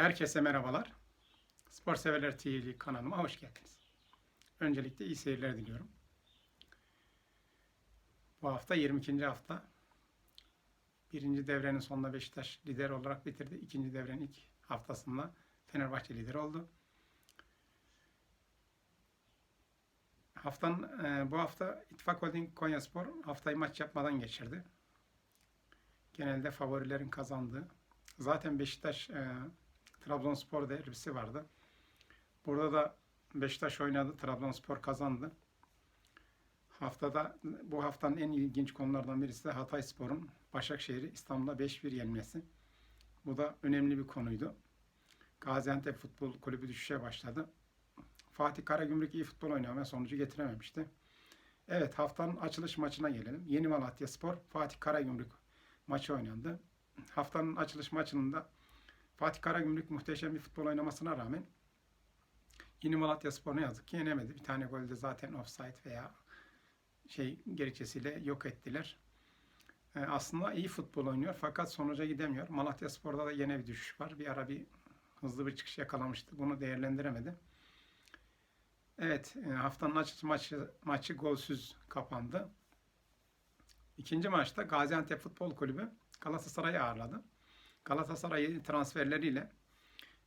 Herkese merhabalar. Spor Severler TV kanalıma hoş geldiniz. Öncelikle iyi seyirler diliyorum. Bu hafta 22. hafta. Birinci devrenin sonunda Beşiktaş lider olarak bitirdi. İkinci devrenin ilk haftasında Fenerbahçe lider oldu. Haftanın, e, bu hafta İttifak Holding Konyaspor haftayı maç yapmadan geçirdi. Genelde favorilerin kazandığı. Zaten Beşiktaş e, Trabzonspor derbisi vardı. Burada da Beşiktaş oynadı. Trabzonspor kazandı. Haftada bu haftanın en ilginç konulardan birisi de Hatayspor'un Başakşehir'i İstanbul'da 5-1 yenmesi. Bu da önemli bir konuydu. Gaziantep Futbol Kulübü düşüşe başladı. Fatih Karagümrük iyi futbol oynamaya sonucu getirememişti. Evet haftanın açılış maçına gelelim. Yeni Malatya Spor Fatih Karagümrük maçı oynandı. Haftanın açılış maçının da Fatih Karagümrük muhteşem bir futbol oynamasına rağmen Yeni Malatya Spor ne yazık ki yenemedi. Bir tane golde zaten offside veya şey gerekçesiyle yok ettiler. Ee, aslında iyi futbol oynuyor fakat sonuca gidemiyor. Malatya Spor'da da yine bir düşüş var. Bir ara bir hızlı bir çıkış yakalamıştı. Bunu değerlendiremedi. Evet, e, haftanın açılış maçı, maçı golsüz kapandı. İkinci maçta Gaziantep Futbol Kulübü Galatasaray'ı ağırladı. Galatasaray transferleriyle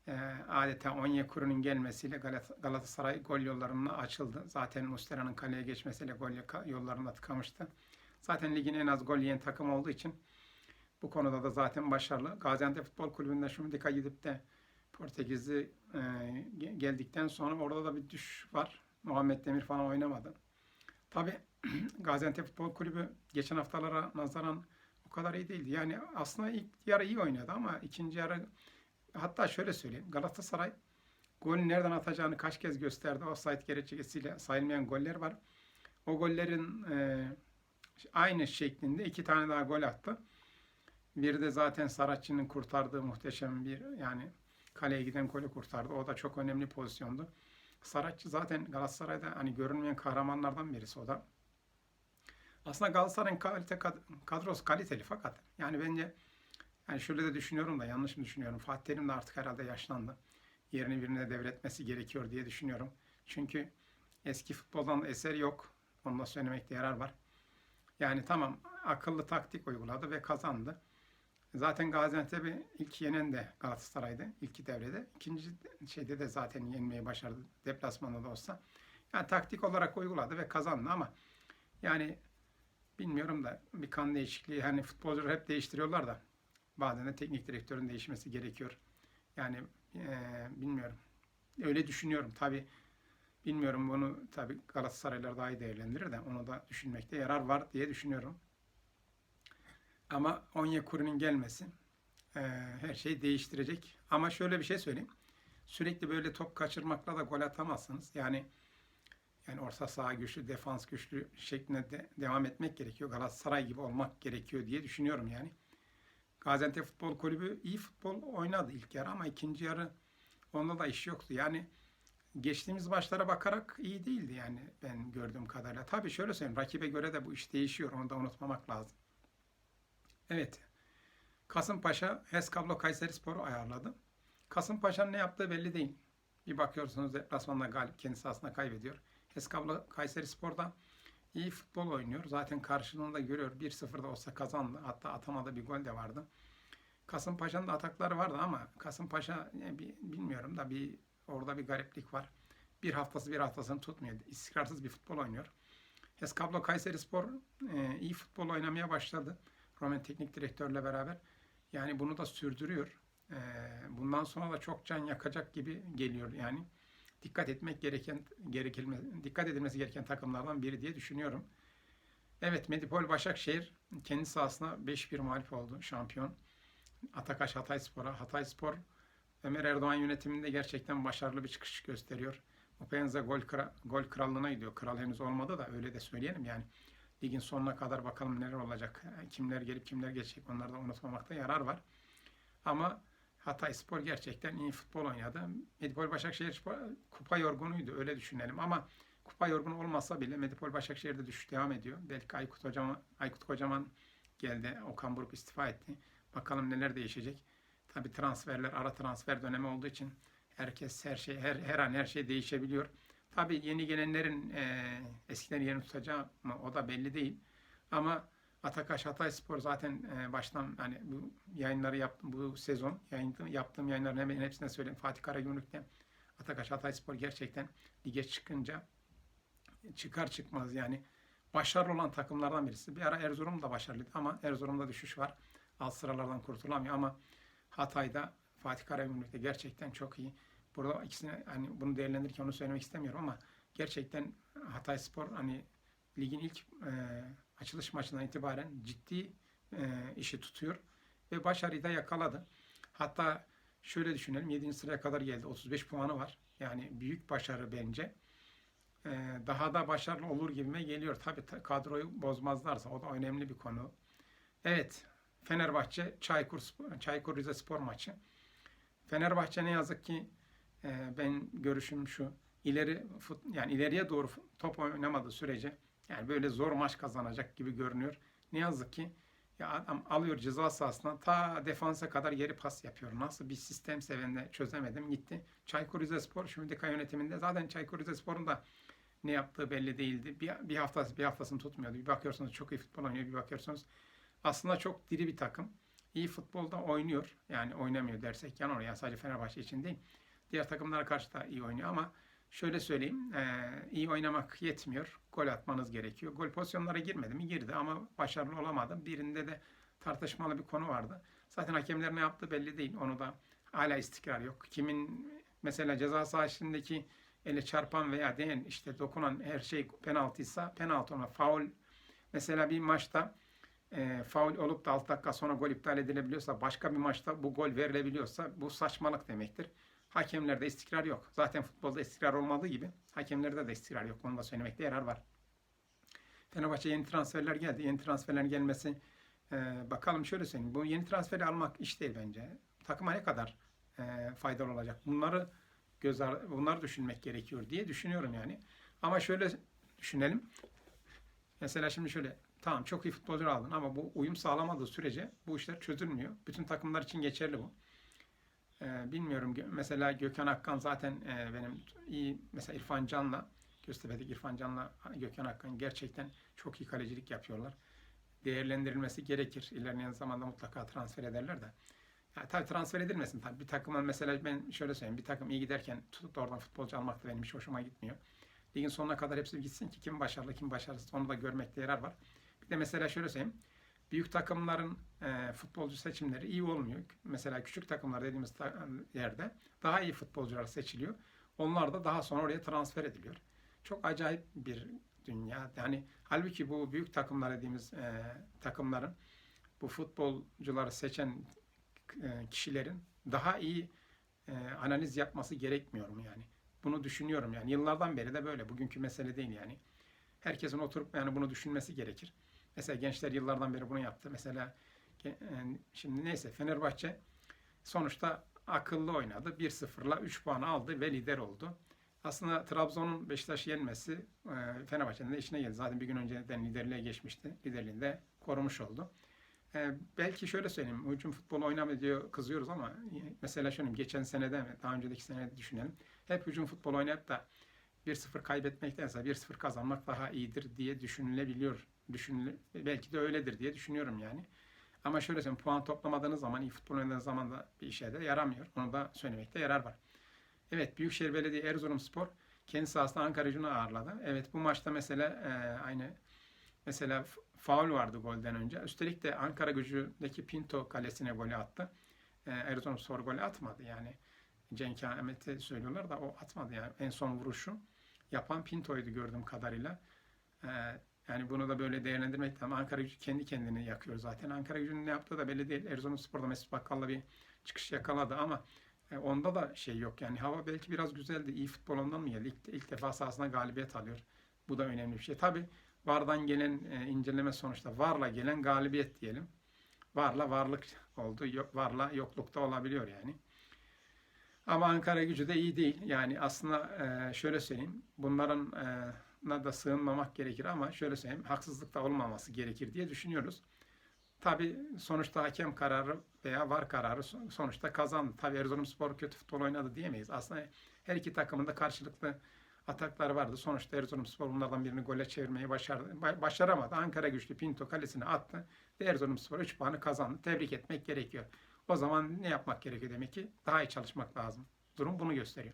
e, adeta Onyekuru'nun gelmesiyle Galat- Galatasaray gol yollarına açıldı. Zaten Muslera'nın kaleye geçmesiyle gol yollarına tıkamıştı. Zaten ligin en az gol yiyen takım olduğu için bu konuda da zaten başarılı. Gaziantep Futbol Kulübü'nde Şumdika gidip de Portekizli e, ge- geldikten sonra orada da bir düş var. Muhammed Demir falan oynamadı. Tabi Gaziantep Futbol Kulübü geçen haftalara nazaran kadar iyi değildi. Yani aslında ilk yarı iyi oynadı ama ikinci yarı hatta şöyle söyleyeyim. Galatasaray golü nereden atacağını kaç kez gösterdi. Offside gerekçesiyle sayılmayan goller var. O gollerin e, aynı şeklinde iki tane daha gol attı. Bir de zaten Saratçı'nın kurtardığı muhteşem bir yani kaleye giden golü kurtardı. O da çok önemli pozisyondu. Saratçı zaten Galatasaray'da hani görünmeyen kahramanlardan birisi o da. Aslında Galatasaray'ın kalite kad- kadrosu kaliteli fakat yani bence yani şöyle de düşünüyorum da yanlış mı düşünüyorum? Fatih Terim de artık herhalde yaşlandı. Yerini birine devretmesi gerekiyor diye düşünüyorum. Çünkü eski futboldan da eser yok. Onu da söylemekte yarar var. Yani tamam akıllı taktik uyguladı ve kazandı. Zaten Gaziantep'i ilk yenen de Galatasaray'dı ilk devrede. İkinci şeyde de zaten yenmeyi başardı deplasmanda da olsa. Yani taktik olarak uyguladı ve kazandı ama yani bilmiyorum da bir kan değişikliği hani futbolcular hep değiştiriyorlar da bazen de teknik direktörün değişmesi gerekiyor. Yani eee, bilmiyorum. Öyle düşünüyorum. Tabi bilmiyorum bunu tabi Galatasaraylar daha iyi değerlendirir de onu da düşünmekte yarar var diye düşünüyorum. Ama Onyekuru'nun gelmesi eee, her şeyi değiştirecek. Ama şöyle bir şey söyleyeyim. Sürekli böyle top kaçırmakla da gol atamazsınız. Yani yani orta saha güçlü, defans güçlü şeklinde de devam etmek gerekiyor. Galatasaray gibi olmak gerekiyor diye düşünüyorum yani. Gaziantep Futbol Kulübü iyi futbol oynadı ilk yarı ama ikinci yarı onda da iş yoktu. Yani geçtiğimiz maçlara bakarak iyi değildi yani ben gördüğüm kadarıyla. Tabii şöyle söyleyeyim rakibe göre de bu iş değişiyor. Onu da unutmamak lazım. Evet. Kasımpaşa Heskablo Kayserispor'u ayarladı. Kasımpaşa'nın ne yaptığı belli değil. Bir bakıyorsunuz deplasmanda galip kendi sahasında kaybediyor. Heskablo Kayserispor'da iyi futbol oynuyor. Zaten karşılığında görüyor. 1-0 da olsa kazandı. Hatta atamadı bir gol de vardı. Kasımpaşa'nın da atakları vardı ama Kasımpaşa bilmiyorum da bir orada bir gariplik var. Bir haftası bir haftasını tutmuyor. İstikrarsız bir futbol oynuyor. Heskablo Kayserispor e, iyi futbol oynamaya başladı. Roman teknik direktörle beraber. Yani bunu da sürdürüyor. E, bundan sonra da çok can yakacak gibi geliyor yani. Dikkat etmek gereken gerekilme, dikkat edilmesi gereken takımlardan biri diye düşünüyorum. Evet Medipol Başakşehir kendi sahasına 5-1 mağlup oldu şampiyon. Atakaş Hatayspor'a. Hatayspor Ömer Erdoğan yönetiminde gerçekten başarılı bir çıkış gösteriyor. Openza gol, kra- gol krallığına gidiyor. Kral henüz olmadı da öyle de söyleyelim yani. Ligin sonuna kadar bakalım neler olacak. Kimler gelip kimler geçecek onları da unutmamakta yarar var. Ama Hatay Spor gerçekten iyi futbol oynadı. Medipol Başakşehir kupa yorgunuydu öyle düşünelim ama kupa yorgunu olmasa bile Medipol Başakşehir'de düşüş devam ediyor. Belki Aykut Kocaman, Aykut Kocaman geldi. Okan Buruk istifa etti. Bakalım neler değişecek. Tabi transferler ara transfer dönemi olduğu için herkes her şey her, her an her şey değişebiliyor. Tabi yeni gelenlerin e, eskiden yerini tutacağı mı o da belli değil. Ama Atakaş Hatay Spor zaten e, baştan hani bu yayınları yaptım bu sezon yayın, yaptığım yayınların hemen hepsine söyleyeyim. Fatih Karagümrük'te Atakaş Hatay Spor gerçekten lige çıkınca çıkar çıkmaz yani başarılı olan takımlardan birisi. Bir ara Erzurum da başarılıydı ama Erzurum'da düşüş var. Alt sıralardan kurtulamıyor ama Hatay'da Fatih Karagümrük'te gerçekten çok iyi. Burada ikisini hani bunu değerlendirirken onu söylemek istemiyorum ama gerçekten Hatay Spor hani ligin ilk e, açılış maçından itibaren ciddi e, işi tutuyor ve başarıyı da yakaladı. Hatta şöyle düşünelim 7. sıraya kadar geldi. 35 puanı var. Yani büyük başarı bence. E, daha da başarılı olur gibime geliyor. Tabii ta- kadroyu bozmazlarsa o da önemli bir konu. Evet. Fenerbahçe Çaykur, Çaykur Rize Spor maçı. Fenerbahçe ne yazık ki e, ben görüşüm şu ileri yani ileriye doğru top oynamadığı sürece yani böyle zor maç kazanacak gibi görünüyor. Ne yazık ki ya adam alıyor ceza sahasına ta defansa kadar geri pas yapıyor. Nasıl bir sistem sevende çözemedim gitti. Çaykur Rizespor Şumidika yönetiminde zaten Çaykur Rizespor'un da ne yaptığı belli değildi. Bir, bir haftası bir haftasını tutmuyordu. Bir bakıyorsunuz çok iyi futbol oynuyor. Bir bakıyorsunuz aslında çok diri bir takım. İyi futbolda oynuyor. Yani oynamıyor dersek yan oraya sadece Fenerbahçe için değil. Diğer takımlara karşı da iyi oynuyor ama şöyle söyleyeyim eee, iyi oynamak yetmiyor. Gol atmanız gerekiyor. Gol pozisyonlara girmedi mi? Girdi ama başarılı olamadı. Birinde de tartışmalı bir konu vardı. Zaten hakemler ne yaptı belli değil. Onu da hala istikrar yok. Kimin mesela ceza sahasındaki ele çarpan veya değen işte dokunan her şey penaltıysa penaltı ona faul mesela bir maçta e, faul olup da 6 dakika sonra gol iptal edilebiliyorsa başka bir maçta bu gol verilebiliyorsa bu saçmalık demektir. Hakemlerde istikrar yok. Zaten futbolda istikrar olmadığı gibi hakemlerde de istikrar yok. Onu da söylemekte yarar var. Fenerbahçe yeni transferler geldi. Yeni transferlerin gelmesi e, bakalım şöyle söyleyeyim. Bu yeni transferi almak iş değil bence. Takıma ne kadar e, faydalı olacak? Bunları göz ar- bunları düşünmek gerekiyor diye düşünüyorum yani. Ama şöyle düşünelim. Mesela şimdi şöyle tamam çok iyi futbolcu aldın ama bu uyum sağlamadığı sürece bu işler çözülmüyor. Bütün takımlar için geçerli bu. Ee, bilmiyorum mesela Gökhan Akkan zaten e, benim iyi mesela İrfan Can'la Göztepe'deki İrfan Can'la Gökhan Akkan gerçekten çok iyi kalecilik yapıyorlar. Değerlendirilmesi gerekir. İlerleyen zamanda mutlaka transfer ederler de. Ya tabii transfer edilmesin tabii. Bir takımın mesela ben şöyle söyleyeyim. Bir takım iyi giderken tutup da oradan futbolcu almak da benim hiç hoşuma gitmiyor. Ligin sonuna kadar hepsi gitsin ki kim başarılı kim başarısız onu da görmekte yarar var. Bir de mesela şöyle söyleyeyim. Büyük takımların e, futbolcu seçimleri iyi olmuyor. Mesela küçük takımlar dediğimiz ta- yerde daha iyi futbolcular seçiliyor. Onlar da daha sonra oraya transfer ediliyor. Çok acayip bir dünya. Yani halbuki bu büyük takımlar dediğimiz e, takımların bu futbolcuları seçen e, kişilerin daha iyi e, analiz yapması gerekmiyor mu yani? Bunu düşünüyorum yani. Yıllardan beri de böyle. Bugünkü mesele değil yani. Herkesin oturup yani bunu düşünmesi gerekir. Mesela gençler yıllardan beri bunu yaptı. Mesela e, şimdi neyse Fenerbahçe sonuçta akıllı oynadı. 1-0'la 3 puan aldı ve lider oldu. Aslında Trabzon'un Beşiktaş'ı yenmesi e, Fenerbahçe'nin de işine geldi. Zaten bir gün önceden liderliğe geçmişti. Liderliğini de korumuş oldu. E, belki şöyle söyleyeyim. Hücum futbolu oynamıyor diyor kızıyoruz ama mesela şöyle geçen senede daha önceki senede düşünelim. Hep hücum futbolu oynayıp da 1-0 kaybetmektense 1-0 kazanmak daha iyidir diye düşünülebiliyor. Düşünülür, belki de öyledir diye düşünüyorum yani. Ama şöyle söyleyeyim puan toplamadığınız zaman iyi futbol oynadığınız zaman da bir işe de yaramıyor. Onu da söylemekte yarar var. Evet Büyükşehir Belediye Erzurumspor kendi sahasında Ankara gücünü ağırladı. Evet bu maçta mesela e, aynı mesela faul vardı golden önce. Üstelik de Ankara gücündeki Pinto kalesine golü attı. E, Erzurumspor golü atmadı yani. Cenk Ahmet'e söylüyorlar da o atmadı yani. En son vuruşu yapan Pinto'ydu gördüğüm kadarıyla. E, yani bunu da böyle değerlendirmek lazım. Ankara gücü kendi kendini yakıyor zaten. Ankara gücünün ne yaptığı da belli değil. Erzurumspor'da Mesut Bakkal'la bir çıkış yakaladı ama e, onda da şey yok yani. Hava belki biraz güzeldi. İyi futbol ondan mı geldi? İlk, ilk defa sahasına galibiyet alıyor. Bu da önemli bir şey. Tabi VAR'dan gelen e, inceleme sonuçta VAR'la gelen galibiyet diyelim. VAR'la varlık oldu. Yok, VAR'la yoklukta olabiliyor yani. Ama Ankara gücü de iyi değil. Yani aslında e, şöyle söyleyeyim. Bunların e, da sığınmamak gerekir ama şöyle söyleyeyim. Haksızlık da olmaması gerekir diye düşünüyoruz. Tabi sonuçta hakem kararı veya var kararı son- sonuçta kazandı. Tabi Erzurumspor kötü futbol oynadı diyemeyiz. Aslında her iki takımın da karşılıklı ataklar vardı. Sonuçta Erzurumspor bunlardan birini gole çevirmeyi başardı. Ba- başaramadı. Ankara güçlü Pinto kalesine attı. Ve Erzurumspor 3 puanı kazandı. Tebrik etmek gerekiyor. O zaman ne yapmak gerekiyor demek ki? Daha iyi çalışmak lazım. Durum bunu gösteriyor.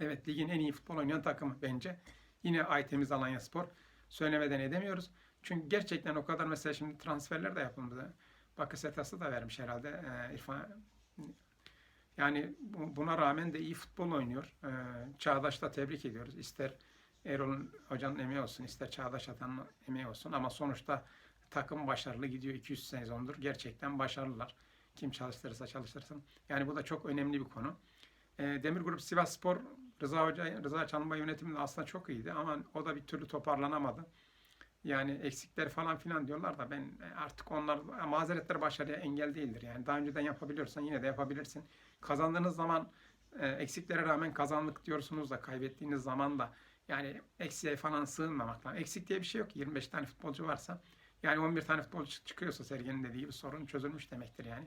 Evet ligin en iyi futbol oynayan takımı bence. Yine Aytemiz Alanya Spor. Söylemeden edemiyoruz. Çünkü gerçekten o kadar mesela şimdi transferler de yapıldı. Bakasetas'ı da vermiş herhalde e, İrfan. Yani bu- buna rağmen de iyi futbol oynuyor. E, Çağdaş da tebrik ediyoruz. İster Erol'un hocanın emeği olsun, ister Çağdaş Atan'ın emeği olsun. Ama sonuçta takım başarılı gidiyor. 200 sezondur. Gerçekten başarılılar. Kim çalıştırırsa çalıştırsın. Yani bu da çok önemli bir konu. E, Demir Grup Sivas Spor Rıza Hoca, Rıza Çalınbay yönetiminde aslında çok iyiydi ama o da bir türlü toparlanamadı. Yani eksikler falan filan diyorlar da ben artık onlar mazeretler başarıya engel değildir. Yani daha önceden yapabiliyorsan yine de yapabilirsin. Kazandığınız zaman e, eksiklere rağmen kazandık diyorsunuz da kaybettiğiniz zaman da yani eksiğe falan sığınmamak lazım. Eksik diye bir şey yok. 25 tane futbolcu varsa yani 11 tane futbolcu çıkıyorsa Sergen'in dediği gibi sorun çözülmüş demektir yani.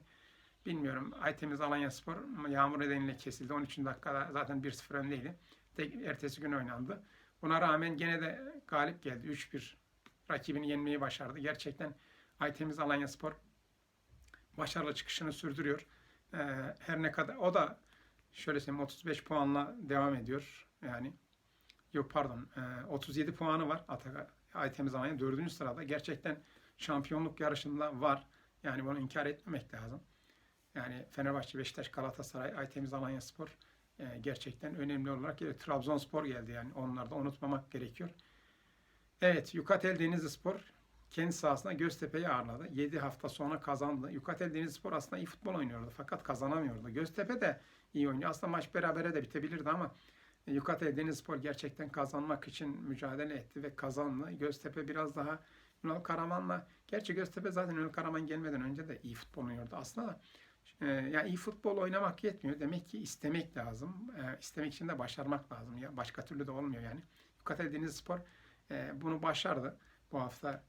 Bilmiyorum. Aytemiz Alanya Spor yağmur nedeniyle kesildi. 13. dakikada zaten 1-0 öndeydi. Tek, ertesi gün oynandı. Buna rağmen gene de galip geldi. 3-1 rakibini yenmeyi başardı. Gerçekten Aytemiz Alanya Spor başarılı çıkışını sürdürüyor. Ee, her ne kadar o da şöyle söyleyeyim 35 puanla devam ediyor. Yani yok pardon e, 37 puanı var Ataka Aytemiz Alanya 4. sırada. Gerçekten şampiyonluk yarışında var. Yani bunu inkar etmemek lazım. Yani Fenerbahçe, Beşiktaş, Galatasaray, Aytemiz Alanya Spor e, gerçekten önemli olarak geliyor. Trabzonspor geldi yani onları da unutmamak gerekiyor. Evet, Yukatel Denizli Spor kendi sahasında Göztepe'yi ağırladı. 7 hafta sonra kazandı. Yukatel Denizli Spor aslında iyi futbol oynuyordu fakat kazanamıyordu. Göztepe de iyi oynuyor. Aslında maç berabere de bitebilirdi ama e, Yukatel Denizli Spor gerçekten kazanmak için mücadele etti ve kazandı. Göztepe biraz daha Ünal Karaman'la, gerçi Göztepe zaten Ünal Karaman gelmeden önce de iyi futbol oynuyordu aslında. E, yani iyi futbol oynamak yetmiyor. Demek ki istemek lazım. E, istemek için de başarmak lazım. Ya başka türlü de olmuyor yani. Yukatel Denizli Spor e, bunu başardı bu hafta.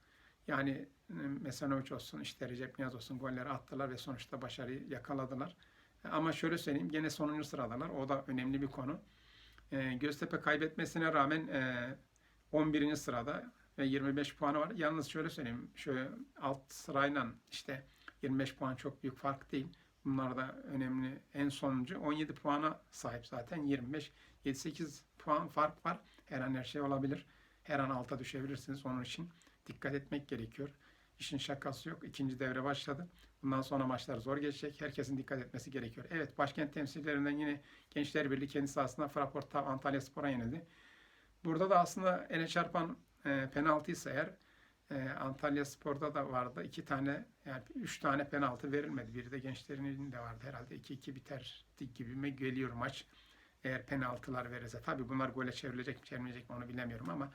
Yani e, Mesanovic olsun, işte Recep Niyaz olsun golleri attılar ve sonuçta başarıyı yakaladılar. E, Ama şöyle söyleyeyim gene sonuncu sıradalar. O da önemli bir konu. E, Göztepe kaybetmesine rağmen e, 11. sırada ve 25 puanı var. Yalnız şöyle söyleyeyim. Şöyle alt sırayla işte 25 puan çok büyük fark değil. Bunlar da önemli. En sonuncu 17 puana sahip zaten. 25 7-8 puan fark var. Her an her şey olabilir. Her an alta düşebilirsiniz. Onun için dikkat etmek gerekiyor. İşin şakası yok. İkinci devre başladı. Bundan sonra maçlar zor geçecek. Herkesin dikkat etmesi gerekiyor. Evet başkent temsillerinden yine Gençler Birliği kendi sahasında Fraport'ta Antalya Spor'a yenildi. Burada da aslında ele çarpan e, penaltıysa eğer e, Antalya Spor'da da vardı. iki tane yani üç tane penaltı verilmedi. Biri de gençlerin elinde vardı herhalde. 2-2 biter gibime geliyor maç. Eğer penaltılar verirse. Tabii bunlar gole çevrilecek mi çevrilecek mi onu bilemiyorum ama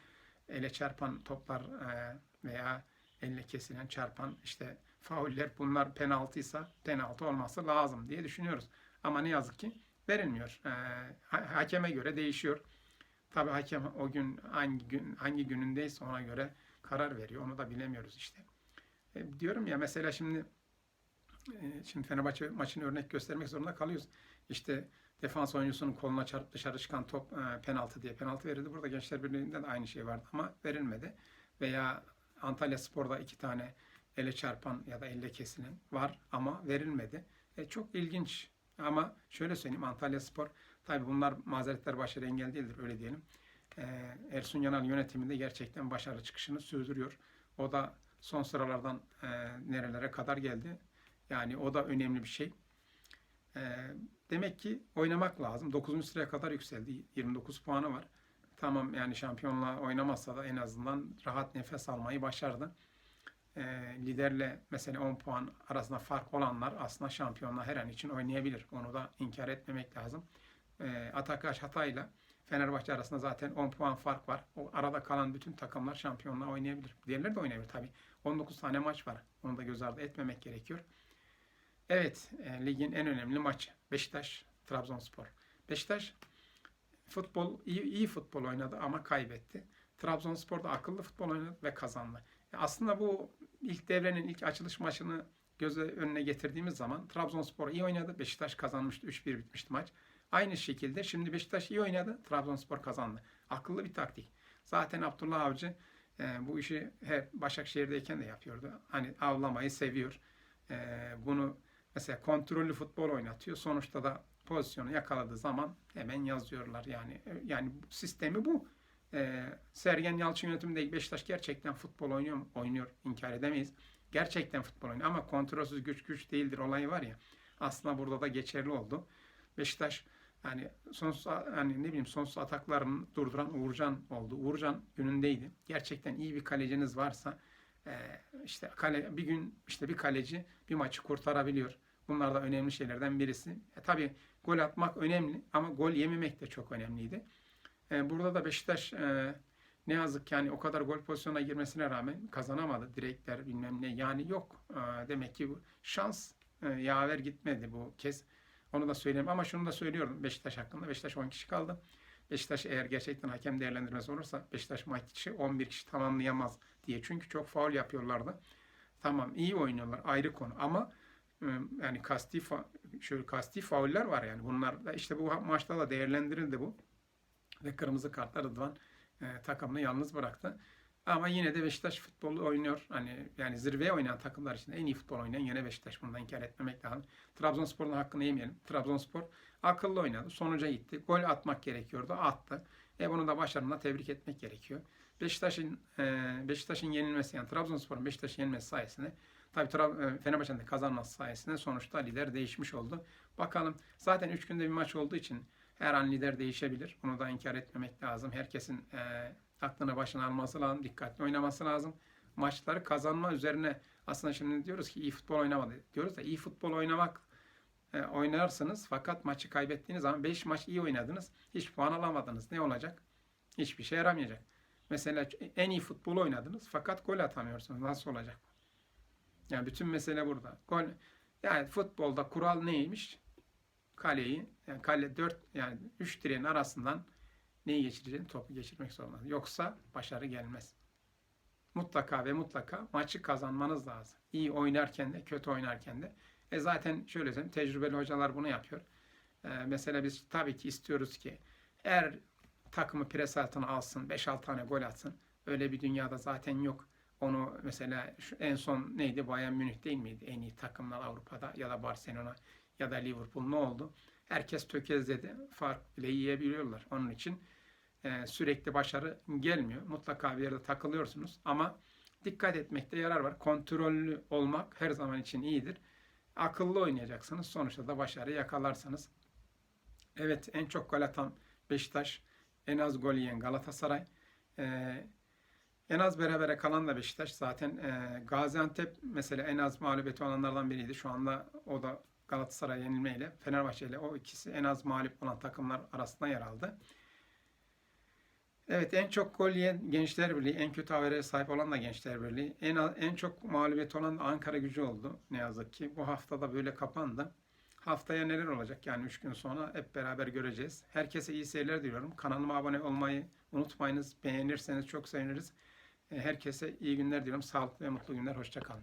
ele çarpan toplar e, veya elle kesilen çarpan işte fauller bunlar penaltıysa penaltı olması lazım diye düşünüyoruz. Ama ne yazık ki verilmiyor. E, ha- hakeme göre değişiyor. Tabii hakem o gün hangi gün hangi günündeyse ona göre karar veriyor. Onu da bilemiyoruz işte. E, diyorum ya mesela şimdi e, şimdi Fenerbahçe maçını örnek göstermek zorunda kalıyoruz. İşte defans oyuncusunun koluna çarpıp dışarı çıkan top e, penaltı diye penaltı verildi. Burada Gençler Birliği'nde de aynı şey vardı ama verilmedi. Veya Antalya Spor'da iki tane ele çarpan ya da elle kesilen var ama verilmedi. E, çok ilginç ama şöyle söyleyeyim Antalya Spor tabi bunlar mazeretler başarı engel değildir öyle diyelim. E, Ersun Yanal yönetiminde gerçekten başarı çıkışını sürdürüyor. O da son sıralardan e, nerelere kadar geldi. Yani o da önemli bir şey. E, demek ki oynamak lazım. 9. sıraya kadar yükseldi. 29 puanı var. Tamam yani şampiyonla oynamazsa da en azından rahat nefes almayı başardı. E, liderle mesela 10 puan arasında fark olanlar aslında şampiyonla her an için oynayabilir. Onu da inkar etmemek lazım. E, Atakaş Hatay'la Fenerbahçe arasında zaten 10 puan fark var. O arada kalan bütün takımlar şampiyonla oynayabilir. Diğerleri de oynayabilir tabii. 19 tane maç var. Onu da göz ardı etmemek gerekiyor. Evet, e, ligin en önemli maçı. Beşiktaş, Trabzonspor. Beşiktaş futbol iyi, iyi futbol oynadı ama kaybetti. Trabzonspor da akıllı futbol oynadı ve kazandı. E, aslında bu ilk devrenin ilk açılış maçını göz önüne getirdiğimiz zaman Trabzonspor iyi oynadı. Beşiktaş kazanmıştı. 3-1 bitmişti maç. Aynı şekilde şimdi Beşiktaş iyi oynadı. Trabzonspor kazandı. Akıllı bir taktik. Zaten Abdullah Avcı e, bu işi hep Başakşehir'deyken de yapıyordu. Hani avlamayı seviyor. E, bunu mesela kontrollü futbol oynatıyor. Sonuçta da pozisyonu yakaladığı zaman hemen yazıyorlar. Yani yani bu sistemi bu. E, Sergen Yalçın yönetimindeki Beşiktaş gerçekten futbol oynuyor? Oynuyor. İnkar edemeyiz. Gerçekten futbol oynuyor ama kontrolsüz güç güç değildir olayı var ya. Aslında burada da geçerli oldu. Beşiktaş yani sonsuz hani ne bileyim sonsuz ataklarını durduran Uğurcan oldu. Uğurcan günündeydi. Gerçekten iyi bir kaleciniz varsa e, işte kale, bir gün işte bir kaleci bir maçı kurtarabiliyor. Bunlar da önemli şeylerden birisi. E, tabii gol atmak önemli ama gol yememek de çok önemliydi. E, burada da Beşiktaş e, ne yazık ki yani o kadar gol pozisyonuna girmesine rağmen kazanamadı. Direkler bilmem ne yani yok. E, demek ki bu şans e, yaver gitmedi bu kez. Onu da söyleyeyim ama şunu da söylüyorum Beşiktaş hakkında. Beşiktaş 10 kişi kaldı. Beşiktaş eğer gerçekten hakem değerlendirmesi olursa Beşiktaş maçı 11 kişi tamamlayamaz diye. Çünkü çok faul yapıyorlardı. Tamam iyi oynuyorlar ayrı konu ama e, yani kasti şöyle kasti fauller var yani. Bunlar da işte bu maçta da değerlendirildi bu. Ve kırmızı kartlar Rıdvan e, takımını yalnız bıraktı. Ama yine de Beşiktaş futbolu oynuyor. Hani yani zirveye oynayan takımlar içinde en iyi futbol oynayan yine Beşiktaş. Bunu da inkar etmemek lazım. Trabzonspor'un hakkını yemeyelim. Trabzonspor akıllı oynadı. Sonuca gitti. Gol atmak gerekiyordu. Attı. E bunu da başarımla tebrik etmek gerekiyor. Beşiktaş'ın e, Beşiktaş'ın yenilmesi yani Trabzonspor'un Beşiktaş'ın yenilmesi sayesinde tabii e, Fenerbahçe'nin de kazanması sayesinde sonuçta lider değişmiş oldu. Bakalım zaten 3 günde bir maç olduğu için her an lider değişebilir. Bunu da inkar etmemek lazım. Herkesin aklını başına alması lazım. Dikkatli oynaması lazım. Maçları kazanma üzerine aslında şimdi diyoruz ki iyi futbol oynamadı. Diyoruz da iyi futbol oynamak e, oynarsınız fakat maçı kaybettiğiniz zaman 5 maç iyi oynadınız. Hiç puan alamadınız. Ne olacak? Hiçbir şey yaramayacak. Mesela en iyi futbol oynadınız fakat gol atamıyorsunuz. Nasıl olacak? Yani bütün mesele burada. Gol yani futbolda kural neymiş? Kaleyi yani kale 4 yani 3 direğin arasından neyi geçireceğini topu geçirmek zorunda. Yoksa başarı gelmez. Mutlaka ve mutlaka maçı kazanmanız lazım. İyi oynarken de kötü oynarken de. E zaten şöyle söyleyeyim tecrübeli hocalar bunu yapıyor. E, mesela biz tabii ki istiyoruz ki her takımı pres altına alsın, 5-6 tane gol atsın. Öyle bir dünyada zaten yok. Onu mesela şu en son neydi? Bayern Münih değil miydi? En iyi takımlar Avrupa'da ya da Barcelona ya da Liverpool ne oldu? Herkes tökezledi. Fark bile yiyebiliyorlar. Onun için e, sürekli başarı gelmiyor. Mutlaka bir yerde takılıyorsunuz ama dikkat etmekte yarar var. Kontrollü olmak her zaman için iyidir. Akıllı oynayacaksınız. Sonuçta da başarı yakalarsanız. Evet en çok gol atan Beşiktaş, en az gol yiyen Galatasaray. Ee, en az berabere kalan da Beşiktaş. Zaten e, Gaziantep mesela en az mağlubiyeti olanlardan biriydi. Şu anda o da Galatasaray yenilmeyle Fenerbahçe ile o ikisi en az mağlup olan takımlar arasında yer aldı. Evet en çok gol yiyen Gençler Birliği, en kötü avereye sahip olan da Gençler Birliği. En, en çok mağlubiyet olan da Ankara gücü oldu ne yazık ki. Bu hafta da böyle kapandı. Haftaya neler olacak yani 3 gün sonra hep beraber göreceğiz. Herkese iyi seyirler diliyorum. Kanalıma abone olmayı unutmayınız. Beğenirseniz çok seviniriz. Herkese iyi günler diliyorum. Sağlıklı ve mutlu günler. Hoşçakalın.